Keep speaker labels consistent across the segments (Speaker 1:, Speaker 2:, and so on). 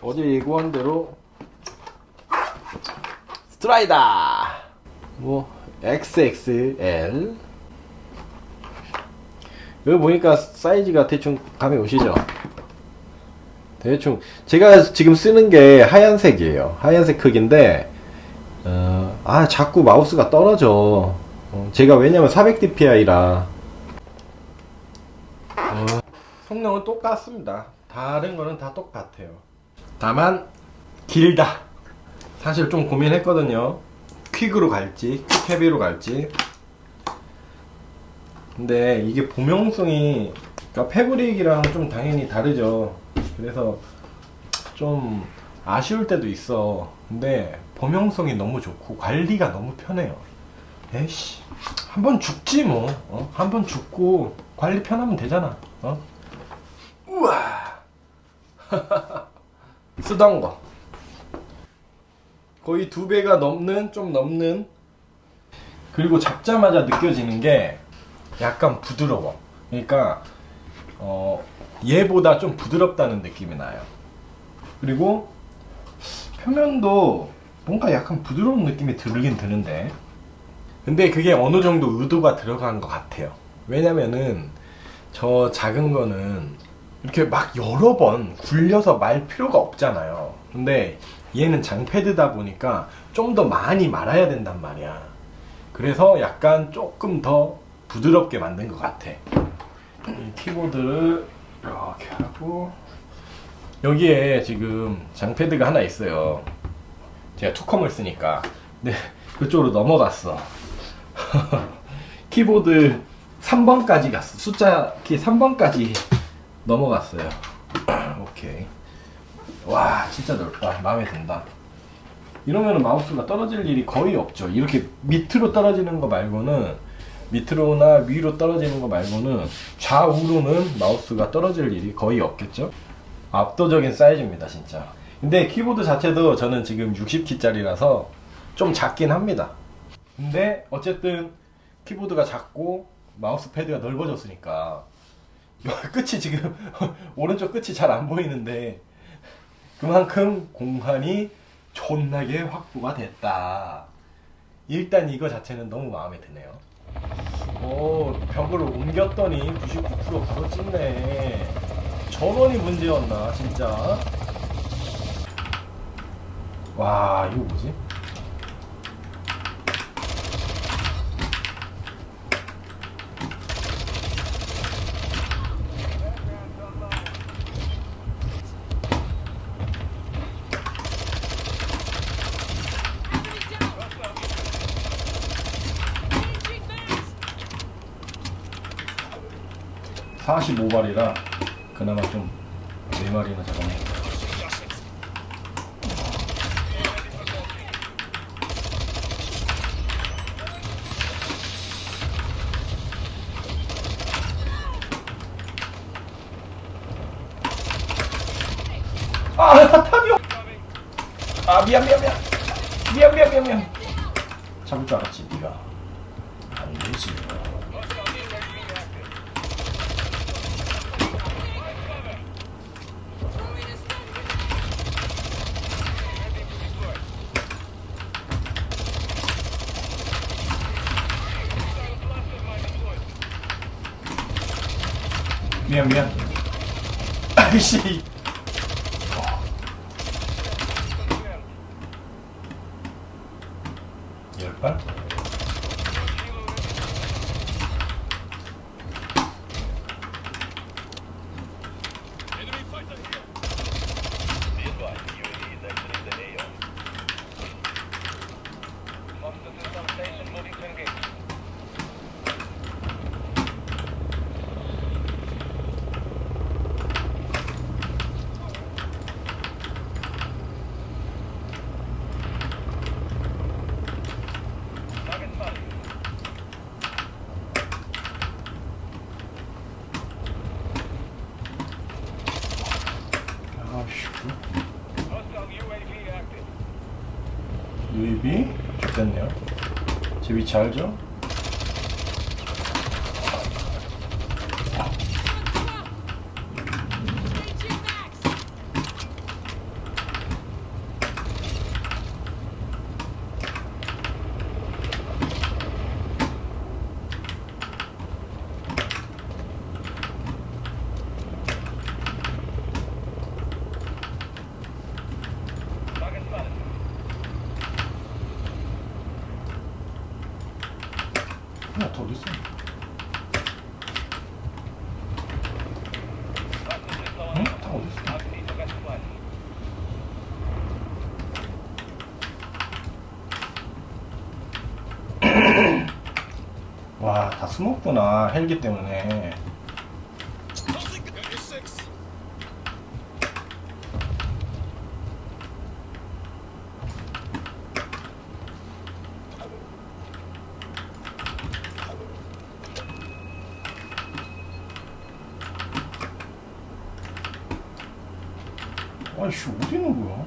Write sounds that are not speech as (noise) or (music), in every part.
Speaker 1: 어제 예고한 대로 스트라이다 뭐 XXL 여기 보니까 사이즈가 대충 감이 오시죠? 대충. 제가 지금 쓰는 게 하얀색이에요. 하얀색 크기인데 어, 아 자꾸 마우스가 떨어져. 어, 제가 왜냐면 400dpi라. 어, 성능은 똑같습니다. 다른 거는 다 똑같아요 다만 길다. 사실 좀 고민했거든요. 퀵으로 갈지 퀵 헤비로 갈지. 근데 이게 범용성이 그러니까 패브릭이랑 좀 당연히 다르죠. 그래서 좀 아쉬울 때도 있어. 근데 범용성이 너무 좋고 관리가 너무 편해요. 에이씨 한번 죽지 뭐. 어? 한번 죽고 관리 편하면 되잖아. 어? 우와 (laughs) 쓰던 거. 거의 두 배가 넘는 좀 넘는. 그리고 잡자마자 느껴지는 게 약간 부드러워. 그러니까 어 얘보다 좀 부드럽다는 느낌이 나요. 그리고 표면도 뭔가 약간 부드러운 느낌이 들긴 드는데. 근데 그게 어느 정도 의도가 들어간 것 같아요. 왜냐면은 저 작은 거는 이렇게 막 여러 번 굴려서 말 필요가 없잖아요. 근데 얘는 장패드다 보니까 좀 더 많이 말아야 된단 말이야. 그래서 약간 조금 더 부드럽게 만든 것 같아. 이 키보드를 이렇게 하고 여기에 지금 장패드가 하나 있어요. 제가 투컴을 쓰니까. 근데 그쪽으로 넘어갔어. (laughs) 키보드 3번까지 갔어. 숫자 키 3번까지 넘어갔어요. 오케이. 와 진짜 넓다. 마음에 든다. 이러면 마우스가 떨어질 일이 거의 없죠. 이렇게 밑으로 떨어지는 거 말고는 밑으로나 위로 떨어지는 거 말고는 좌우로는 마우스가 떨어질 일이 거의 없겠죠? 압도적인 사이즈입니다 진짜. 근데 키보드 자체도 저는 지금 60키짜리라서 좀 작긴 합니다. 근데 어쨌든 키보드가 작고 마우스 패드가 넓어졌으니까 끝이 지금 (laughs) 오른쪽 끝이 잘 안 보이는데 그만큼 공간이 존나게 확보가 됐다. 일단 이거 자체는 너무 마음에 드네요. 오, 벽을 옮겼더니 99% 바로 찍네. 전원이 문제였나, 진짜. 와, 이거 뭐지? 45발이라 그나마 좀 4마리나 잡았네. 아, 탑이요! 아, 미안, 미안, 미안. 미안, 미안, 미안, 미안. 잡을 줄 알았지, 니가. 안 되지. 미안 미안 아이씨. 열발 아이씨 UAV 좋겠네요 제 위치 알죠? 다 어디 있어? 와, 다 스모구나 헬기 때문에. 어디 있는 거야?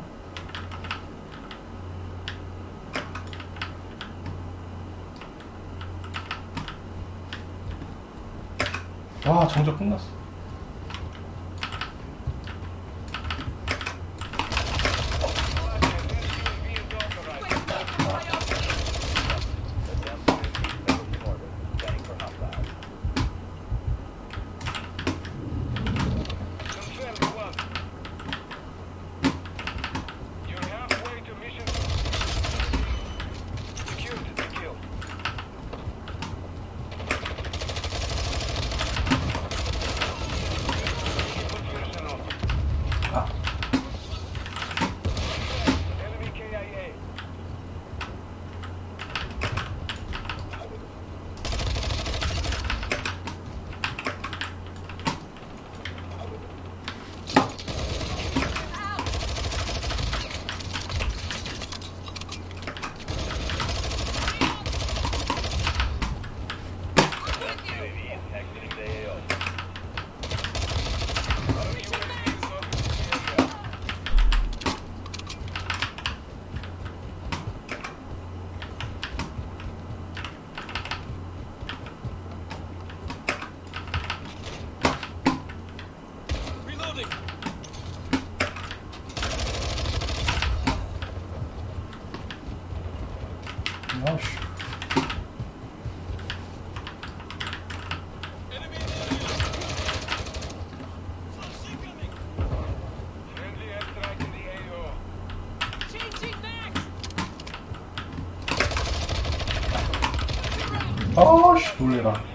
Speaker 1: 와 정적 끝났어 놀래라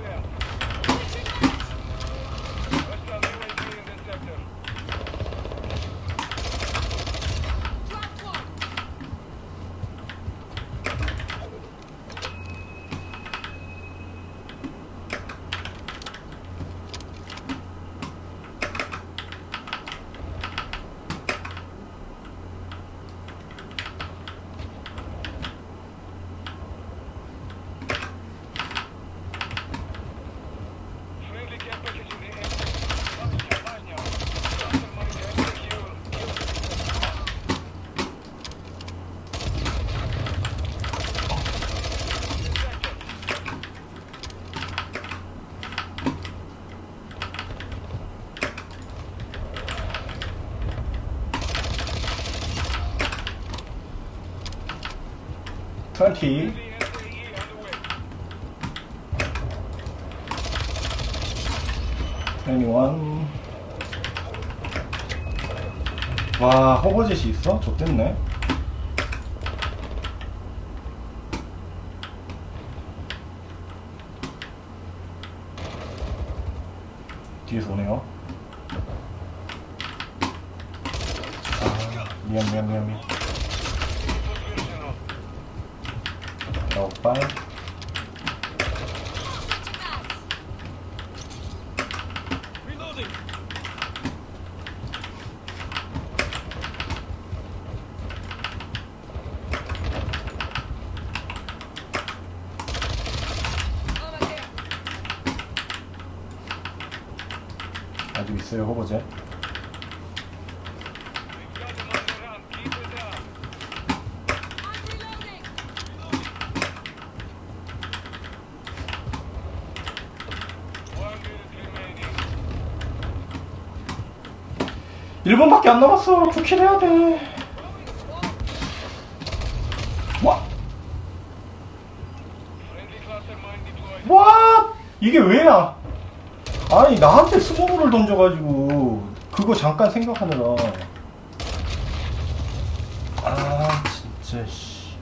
Speaker 2: 20.
Speaker 1: Anyone? 와 허버 짓이 있어? 좋겠네 뒤에서 오네요 아, 미안 미안 미안 미안 나 오빠.
Speaker 2: Reloading.
Speaker 1: 아직 있어요, 허버젯. 1분밖에 안 남았어. 쿠킬 해야 돼. 와!
Speaker 2: Deployed.
Speaker 1: 와! 이게 왜야? 아니 나한테 스모브를 던져가지고 그거 잠깐 생각하느라 아 진짜 씨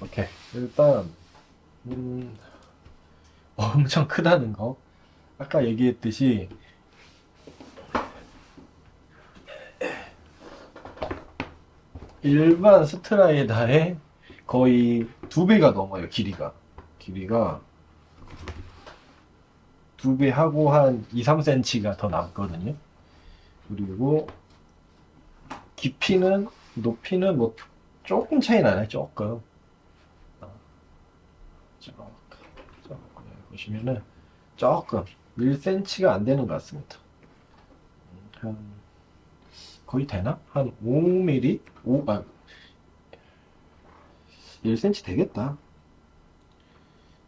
Speaker 1: 오케이 일단 음 엄청 크다는 거 아까 얘기했듯이 일반 스트라이다의 거의 두 배가 넘어요, 길이가. 길이가 두 배 하고 한 2, 3cm가 더 남거든요. 그리고 깊이는, 높이는 뭐 조금 차이 나네, 조금. 어. 보시면은 조금 1cm가 안 되는 것 같습니다. 음, 한 거의 되나? 한 5mm? 5, 아, 1cm 되겠다.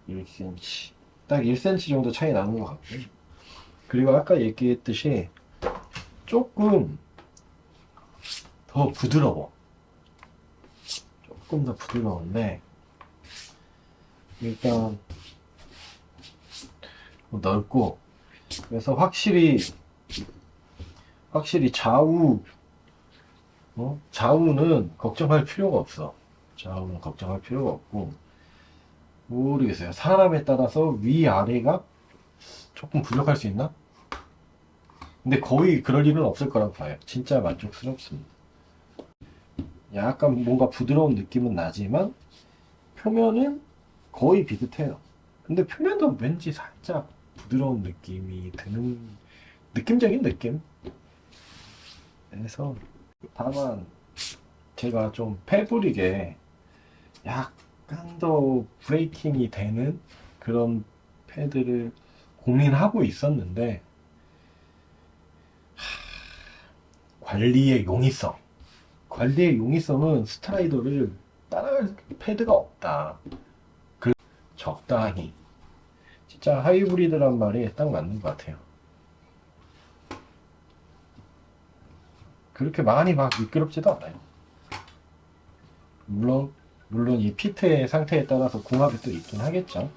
Speaker 1: 1cm. 딱 1cm 정도 차이 나는 것 같고. 그리고 아까 얘기했듯이 조금 더 부드러워. 조금 더 부드러운데, 일단 넓고, 그래서 확실히 확실히 좌우 어? 좌우는 걱정할 필요가 없어. 좌우는 걱정할 필요가 없고 모르겠어요. 사람에 따라서 위 아래가 조금 부족할 수 있나? 근데 거의 그럴 일은 없을 거라고 봐요. 진짜 만족스럽습니다. 약간 뭔가 부드러운 느낌은 나지만 표면은 거의 비슷해요. 근데 표면도 왠지 살짝 부드러운 느낌이 드는 느낌적인 느낌? 그래서 다만 제가 좀 패브릭에 약간 더 브레이킹이 되는 그런 패드를 고민하고 있었는데 하, 관리의 용이성 관리의 용이성은 스트라이더를 따라갈 패드가 없다 그 적당히 진짜 하이브리드란 말이 딱 맞는 것 같아요 그렇게 많이 막 미끄럽지도 않아요. 물론, 물론 이 피트의 상태에 따라서 궁합이 또 있긴 하겠죠.